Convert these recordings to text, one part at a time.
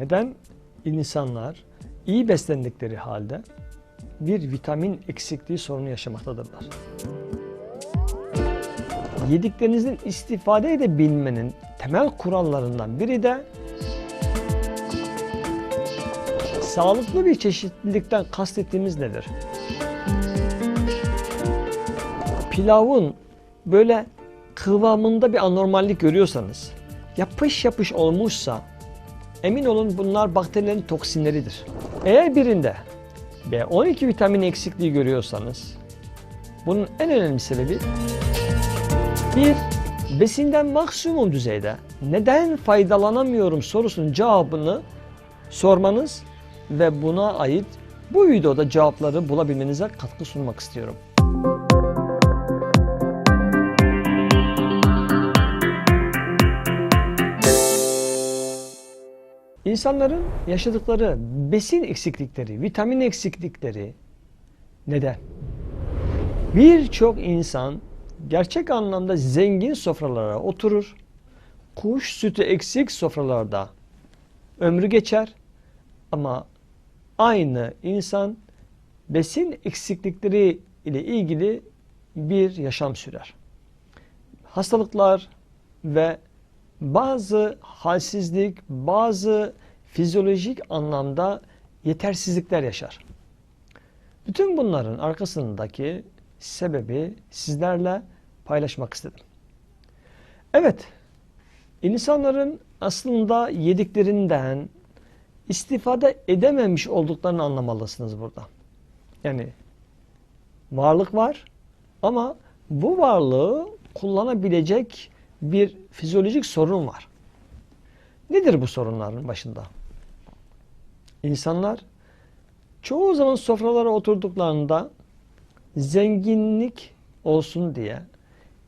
Neden insanlar iyi beslendikleri halde bir vitamin eksikliği sorunu yaşamaktadırlar? Yediklerinizin istifade edebilmenin temel kurallarından biri de sağlıklı bir çeşitlilikten kastettiğimiz nedir? Pilavın böyle kıvamında bir anormallik görüyorsanız, yapış yapış olmuşsa emin olun bunlar bakterilerin toksinleridir. Eğer birinde B12 vitamin eksikliği görüyorsanız bunun en önemli sebebi bir besinden maksimum düzeyde neden faydalanamıyorum sorusunun cevabını sormanız ve buna ait bu videoda cevapları bulabilmenize katkı sunmak istiyorum. İnsanların yaşadıkları besin eksiklikleri, vitamin eksiklikleri neden? Birçok insan gerçek anlamda zengin sofralara oturur. Kuş sütü eksik sofralarda ömrü geçer. Ama aynı insan besin eksiklikleri ile ilgili bir yaşam sürer. Hastalıklar ve bazı halsizlik, bazı fizyolojik anlamda yetersizlikler yaşar. Bütün bunların arkasındaki sebebi sizlerle paylaşmak istedim. Evet, insanların aslında yediklerinden istifade edememiş olduklarını anlamalısınız burada. Yani varlık var ama bu varlığı kullanabilecek bir fizyolojik sorun var. Nedir bu sorunların başında? İnsanlar çoğu zaman sofralara oturduklarında zenginlik olsun diye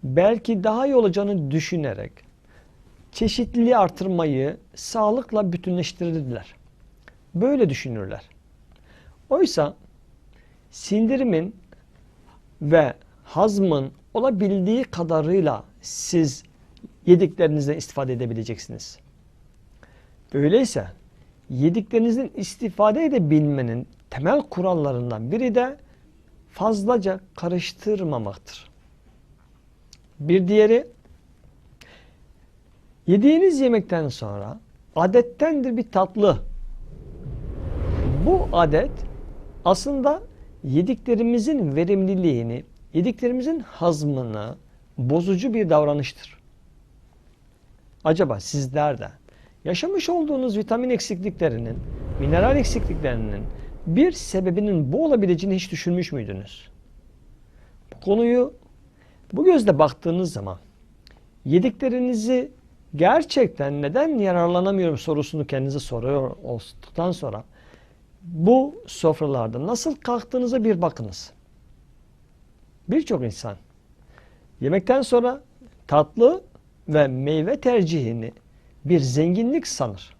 belki daha iyi olacağını düşünerek çeşitliliği artırmayı sağlıkla bütünleştirdiler. Böyle düşünürler. Oysa sindirimin ve hazmın olabildiği kadarıyla siz yediklerinizden istifade edebileceksiniz. Öyleyse yediklerinizin istifade edebilmenin temel kurallarından biri de fazlaca karıştırmamaktır. Bir diğeri yediğiniz yemekten sonra adettendir bir tatlı. Bu adet aslında yediklerimizin verimliliğini, yediklerimizin hazmını bozucu bir davranıştır. Acaba sizler de yaşamış olduğunuz vitamin eksikliklerinin, mineral eksikliklerinin bir sebebinin bu olabileceğini hiç düşünmüş müydünüz? Bu konuyu bu gözle baktığınız zaman yediklerinizi gerçekten neden yararlanamıyorum sorusunu kendinize soruyor olduktan sonra bu sofralarda nasıl kalktığınıza bir bakınız. Birçok insan yemekten sonra tatlı ve meyve tercihini bir zenginlik sanır.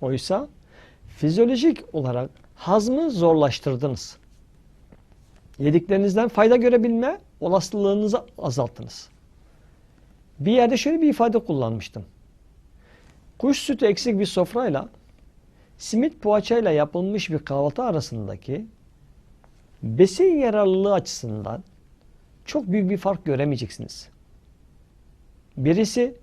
Oysa fizyolojik olarak hazmı zorlaştırdınız. Yediklerinizden fayda görebilme olasılığınızı azalttınız. Bir yerde şöyle bir ifade kullanmıştım. Kuş sütü eksik bir sofrayla simit poğaçayla yapılmış bir kahvaltı arasındaki besin yararlılığı açısından çok büyük bir fark göremeyeceksiniz. Birisi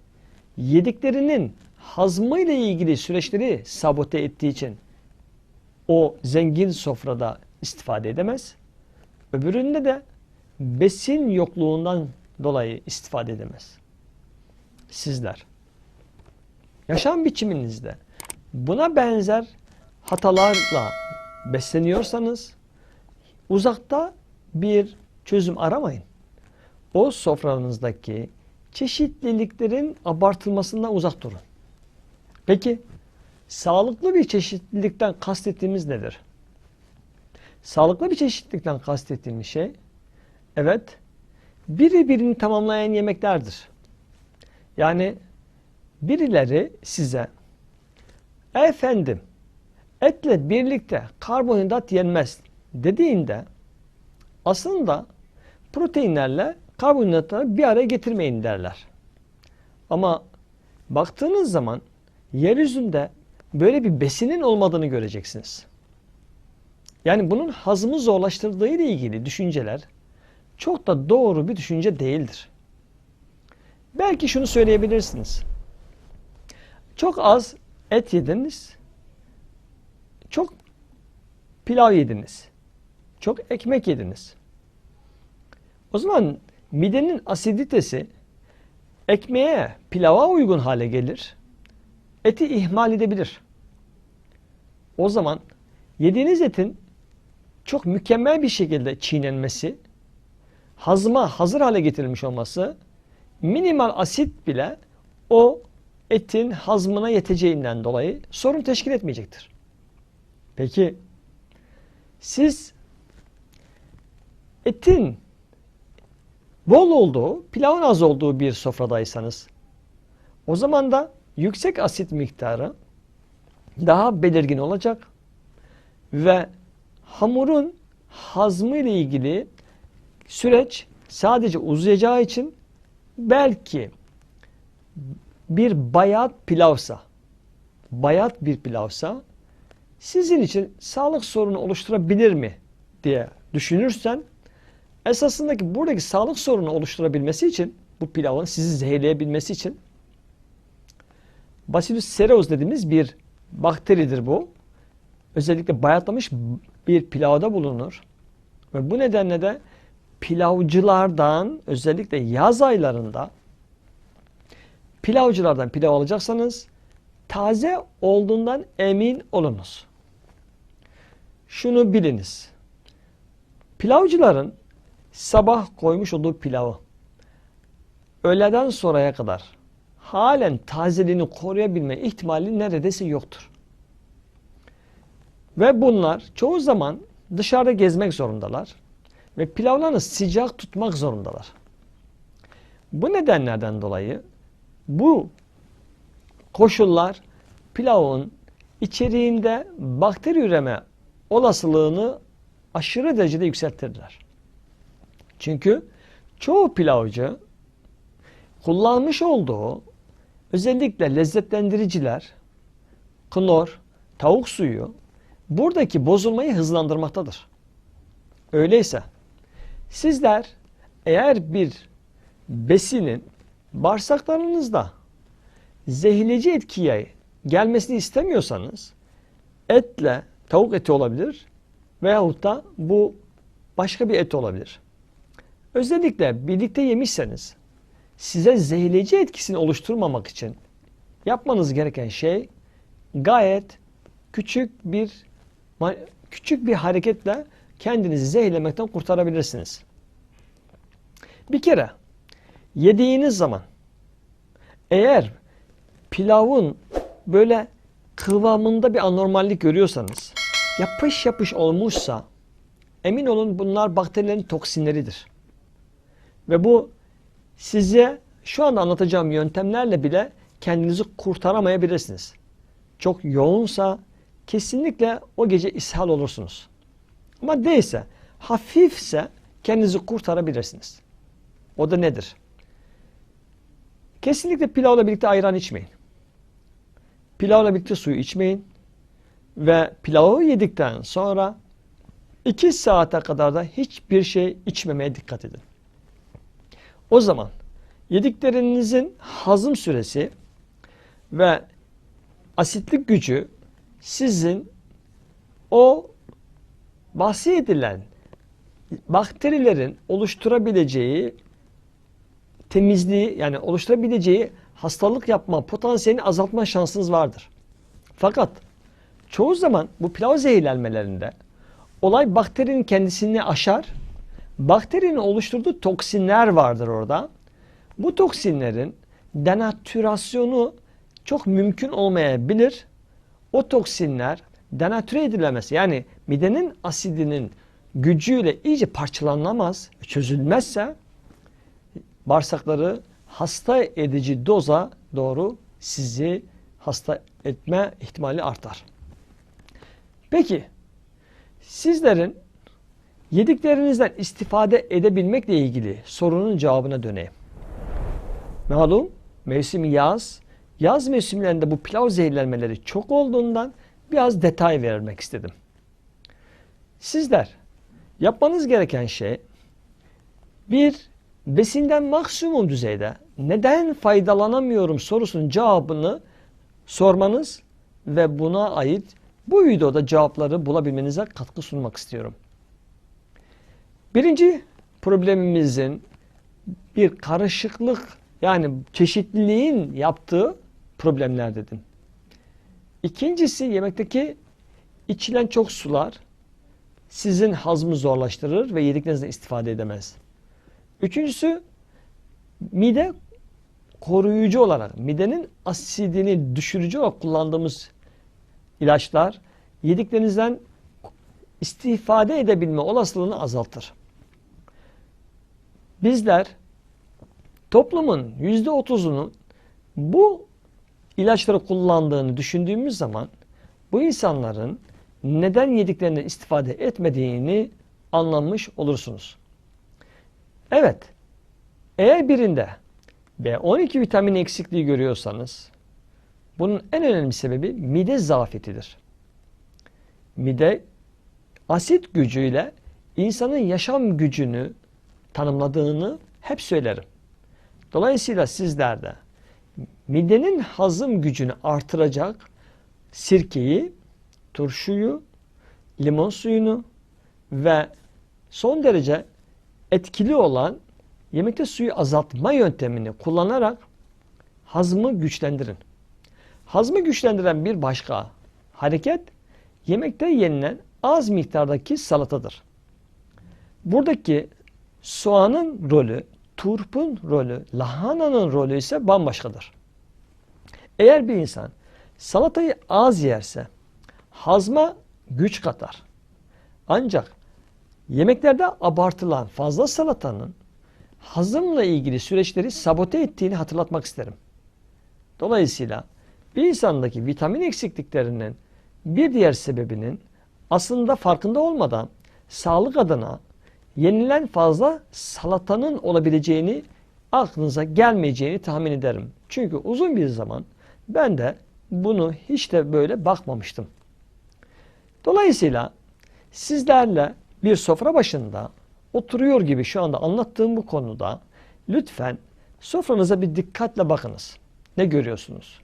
yediklerinin hazmı ilgili süreçleri sabote ettiği için o zengin sofrada istifade edemez. Öbüründe de besin yokluğundan dolayı istifade edemez. Sizler yaşam biçiminizde buna benzer hatalarla besleniyorsanız uzakta bir çözüm aramayın. O sofranızdaki çeşitliliklerin abartılmasından uzak durun. Peki sağlıklı bir çeşitlilikten kastettiğimiz nedir? Sağlıklı bir çeşitlilikten kastettiğimiz şey evet biri birini tamamlayan yemeklerdir. Yani birileri size efendim etle birlikte karbonhidrat yenmez dediğinde aslında proteinlerle karbonhidratları bir araya getirmeyin derler. Ama baktığınız zaman yeryüzünde böyle bir besinin olmadığını göreceksiniz. Yani bunun hazmı zorlaştırdığı ile ilgili düşünceler çok da doğru bir düşünce değildir. Belki şunu söyleyebilirsiniz. Çok az et yediniz. Çok pilav yediniz. Çok ekmek yediniz. O zaman midenin asiditesi ekmeğe, pilava uygun hale gelir. Eti ihmal edebilir. O zaman yediğiniz etin çok mükemmel bir şekilde çiğnenmesi, hazma hazır hale getirilmiş olması, minimal asit bile o etin hazmına yeteceğinden dolayı sorun teşkil etmeyecektir. Peki siz etin bol olduğu, pilavın az olduğu bir sofradaysanız o zaman da yüksek asit miktarı daha belirgin olacak ve hamurun hazmı ile ilgili süreç sadece uzayacağı için belki bir bayat pilavsa bayat bir pilavsa sizin için sağlık sorunu oluşturabilir mi diye düşünürsen esasındaki buradaki sağlık sorunu oluşturabilmesi için bu pilavın sizi zehirleyebilmesi için Bacillus cereus dediğimiz bir bakteridir bu. Özellikle bayatlamış bir pilavda bulunur. Ve bu nedenle de pilavcılardan özellikle yaz aylarında pilavcılardan pilav alacaksanız taze olduğundan emin olunuz. Şunu biliniz. Pilavcıların sabah koymuş olduğu pilavı öğleden sonraya kadar halen tazeliğini koruyabilme ihtimali neredeyse yoktur. Ve bunlar çoğu zaman dışarıda gezmek zorundalar ve pilavlarını sıcak tutmak zorundalar. Bu nedenlerden dolayı bu koşullar pilavın içeriğinde bakteri üreme olasılığını aşırı derecede yükselttirdiler. Çünkü çoğu pilavcı kullanmış olduğu özellikle lezzetlendiriciler, klor, tavuk suyu buradaki bozulmayı hızlandırmaktadır. Öyleyse sizler eğer bir besinin bağırsaklarınızda zehirleyici etkiye gelmesini istemiyorsanız etle tavuk eti olabilir veyahut da bu başka bir et olabilir. Özellikle birlikte yemişseniz size zehirleyici etkisini oluşturmamak için yapmanız gereken şey gayet küçük bir küçük bir hareketle kendinizi zehirlemekten kurtarabilirsiniz. Bir kere yediğiniz zaman eğer pilavın böyle kıvamında bir anormallik görüyorsanız yapış yapış olmuşsa emin olun bunlar bakterilerin toksinleridir. Ve bu size şu anda anlatacağım yöntemlerle bile kendinizi kurtaramayabilirsiniz. Çok yoğunsa kesinlikle o gece ishal olursunuz. Ama değilse, hafifse kendinizi kurtarabilirsiniz. O da nedir? Kesinlikle pilavla birlikte ayran içmeyin. Pilavla birlikte suyu içmeyin. Ve pilavı yedikten sonra 2 saate kadar da hiçbir şey içmemeye dikkat edin. O zaman yediklerinizin hazım süresi ve asitlik gücü sizin o bahsedilen bakterilerin oluşturabileceği temizliği yani oluşturabileceği hastalık yapma potansiyelini azaltma şansınız vardır. Fakat çoğu zaman bu pilav zehirlenmelerinde olay bakterinin kendisini aşar. Bakterinin oluşturduğu toksinler vardır orada. Bu toksinlerin denatürasyonu çok mümkün olmayabilir. O toksinler denatüre edilemesi yani midenin asidinin gücüyle iyice parçalanamaz, çözülmezse bağırsakları hasta edici doza doğru sizi hasta etme ihtimali artar. Peki sizlerin yediklerinizden istifade edebilmekle ilgili sorunun cevabına döneyim. Malum mevsim yaz, yaz mevsimlerinde bu pilav zehirlenmeleri çok olduğundan biraz detay vermek istedim. Sizler yapmanız gereken şey bir besinden maksimum düzeyde neden faydalanamıyorum sorusunun cevabını sormanız ve buna ait bu videoda cevapları bulabilmenize katkı sunmak istiyorum. Birinci problemimizin bir karışıklık yani çeşitliliğin yaptığı problemler dedim. İkincisi yemekteki içilen çok sular sizin hazmı zorlaştırır ve yediklerinizden istifade edemez. Üçüncüsü mide koruyucu olarak midenin asidini düşürücü olarak kullandığımız ilaçlar yediklerinizden istifade edebilme olasılığını azaltır. Bizler toplumun yüzde otuzunun bu ilaçları kullandığını düşündüğümüz zaman bu insanların neden yediklerinden istifade etmediğini anlamış olursunuz. Evet, eğer birinde B12 vitamini eksikliği görüyorsanız bunun en önemli sebebi mide zafiyetidir. Mide asit gücüyle insanın yaşam gücünü tanımladığını hep söylerim. Dolayısıyla sizler de midenin hazım gücünü artıracak sirkeyi, turşuyu, limon suyunu ve son derece etkili olan yemekte suyu azaltma yöntemini kullanarak hazmı güçlendirin. Hazmı güçlendiren bir başka hareket yemekte yenilen az miktardaki salatadır. Buradaki soğanın rolü, turpun rolü, lahananın rolü ise bambaşkadır. Eğer bir insan salatayı az yerse hazma güç katar. Ancak yemeklerde abartılan fazla salatanın hazımla ilgili süreçleri sabote ettiğini hatırlatmak isterim. Dolayısıyla bir insandaki vitamin eksikliklerinin bir diğer sebebinin aslında farkında olmadan sağlık adına yenilen fazla salatanın olabileceğini aklınıza gelmeyeceğini tahmin ederim. Çünkü uzun bir zaman ben de bunu hiç de böyle bakmamıştım. Dolayısıyla sizlerle bir sofra başında oturuyor gibi şu anda anlattığım bu konuda lütfen sofranıza bir dikkatle bakınız. Ne görüyorsunuz?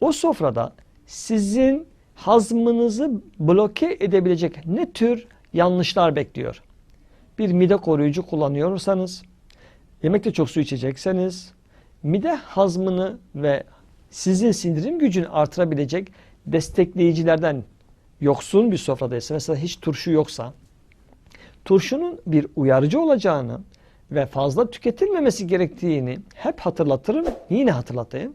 O sofrada sizin hazmınızı bloke edebilecek ne tür yanlışlar bekliyor? Bir mide koruyucu kullanıyorsanız, yemekte çok su içecekseniz, mide hazmını ve sizin sindirim gücünü artırabilecek destekleyicilerden yoksun bir sofradaysa, mesela hiç turşu yoksa, turşunun bir uyarıcı olacağını ve fazla tüketilmemesi gerektiğini hep hatırlatırım, yine hatırlatayım.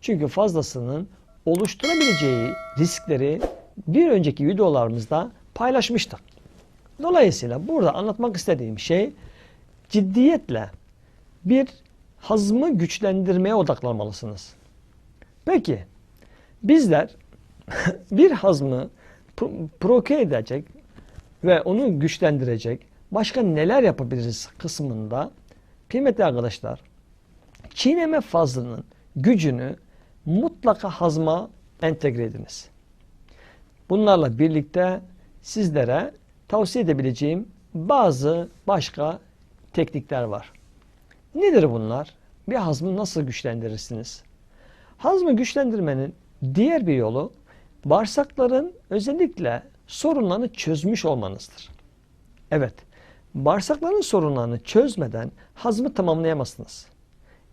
Çünkü fazlasının oluşturabileceği riskleri bir önceki videolarımızda paylaşmıştık. Dolayısıyla burada anlatmak istediğim şey ciddiyetle bir hazmı güçlendirmeye odaklanmalısınız. Peki bizler bir hazmı proke edecek ve onu güçlendirecek başka neler yapabiliriz kısmında kıymetli arkadaşlar çiğneme fazlının gücünü mutlaka hazma entegre ediniz. Bunlarla birlikte sizlere tavsiye edebileceğim bazı başka teknikler var. Nedir bunlar? Bir hazmı nasıl güçlendirirsiniz? Hazmı güçlendirmenin diğer bir yolu bağırsakların özellikle sorunlarını çözmüş olmanızdır. Evet, bağırsakların sorunlarını çözmeden hazmı tamamlayamazsınız.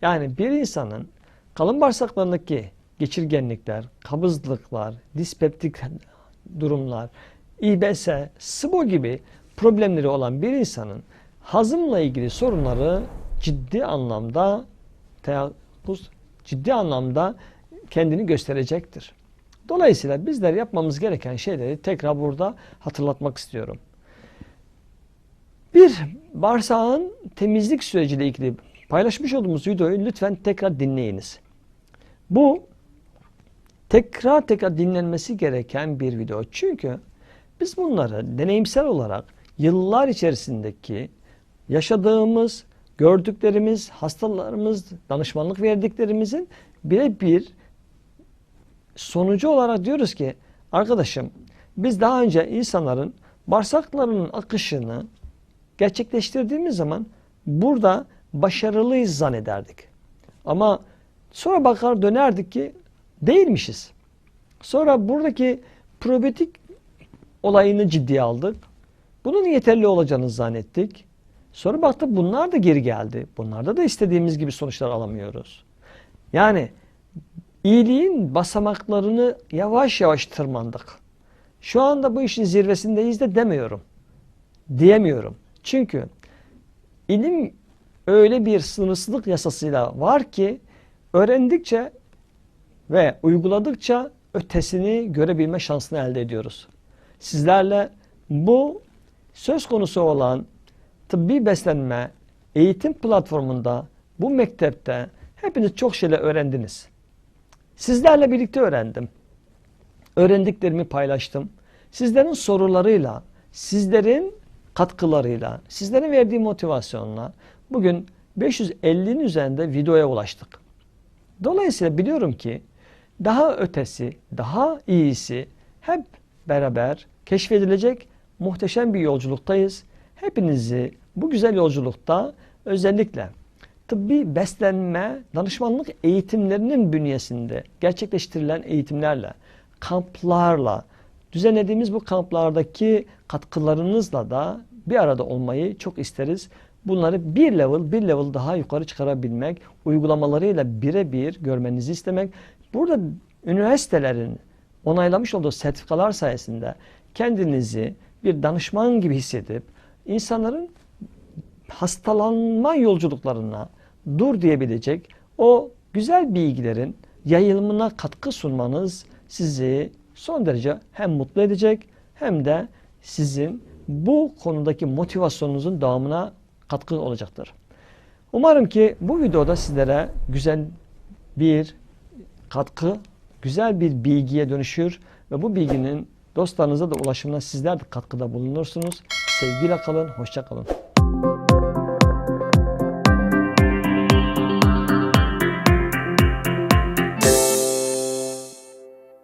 Yani bir insanın kalın bağırsaklarındaki geçirgenlikler, kabızlıklar, dispeptik durumlar, İBS, SIBO gibi problemleri olan bir insanın hazımla ilgili sorunları ciddi anlamda teyakkuz, ciddi anlamda kendini gösterecektir. Dolayısıyla bizler yapmamız gereken şeyleri tekrar burada hatırlatmak istiyorum. Bir, bağırsağın temizlik süreciyle ilgili paylaşmış olduğumuz videoyu lütfen tekrar dinleyiniz. Bu tekrar tekrar dinlenmesi gereken bir video. Çünkü biz bunları deneyimsel olarak yıllar içerisindeki yaşadığımız, gördüklerimiz, hastalarımız, danışmanlık verdiklerimizin birebir sonucu olarak diyoruz ki arkadaşım biz daha önce insanların bağırsaklarının akışını gerçekleştirdiğimiz zaman burada başarılıyız zannederdik. Ama sonra bakar dönerdik ki değilmişiz. Sonra buradaki probiyotik olayını ciddiye aldık. Bunun yeterli olacağını zannettik. Sonra baktık bunlar da geri geldi. Bunlarda da istediğimiz gibi sonuçlar alamıyoruz. Yani iyiliğin basamaklarını yavaş yavaş tırmandık. Şu anda bu işin zirvesindeyiz de demiyorum. Diyemiyorum. Çünkü ilim öyle bir sınırsızlık yasasıyla var ki öğrendikçe ve uyguladıkça ötesini görebilme şansını elde ediyoruz. Sizlerle bu söz konusu olan tıbbi beslenme eğitim platformunda bu mektepte hepiniz çok şeyler öğrendiniz. Sizlerle birlikte öğrendim. Öğrendiklerimi paylaştım. Sizlerin sorularıyla, sizlerin katkılarıyla, sizlerin verdiği motivasyonla bugün 550'nin üzerinde videoya ulaştık. Dolayısıyla biliyorum ki daha ötesi, daha iyisi hep beraber keşfedilecek muhteşem bir yolculuktayız. Hepinizi bu güzel yolculukta özellikle tıbbi beslenme danışmanlık eğitimlerinin bünyesinde gerçekleştirilen eğitimlerle, kamplarla, düzenlediğimiz bu kamplardaki katkılarınızla da bir arada olmayı çok isteriz. Bunları bir level, bir level daha yukarı çıkarabilmek, uygulamalarıyla birebir görmenizi istemek. Burada üniversitelerin onaylamış olduğu sertifikalar sayesinde kendinizi bir danışman gibi hissedip insanların hastalanma yolculuklarına dur diyebilecek o güzel bilgilerin yayılımına katkı sunmanız sizi son derece hem mutlu edecek hem de sizin bu konudaki motivasyonunuzun devamına katkı olacaktır. Umarım ki bu videoda sizlere güzel bir katkı, güzel bir bilgiye dönüşür ve bu bilginin dostlarınıza da ulaşımına sizler de katkıda bulunursunuz. Sevgiyle kalın, hoşça kalın.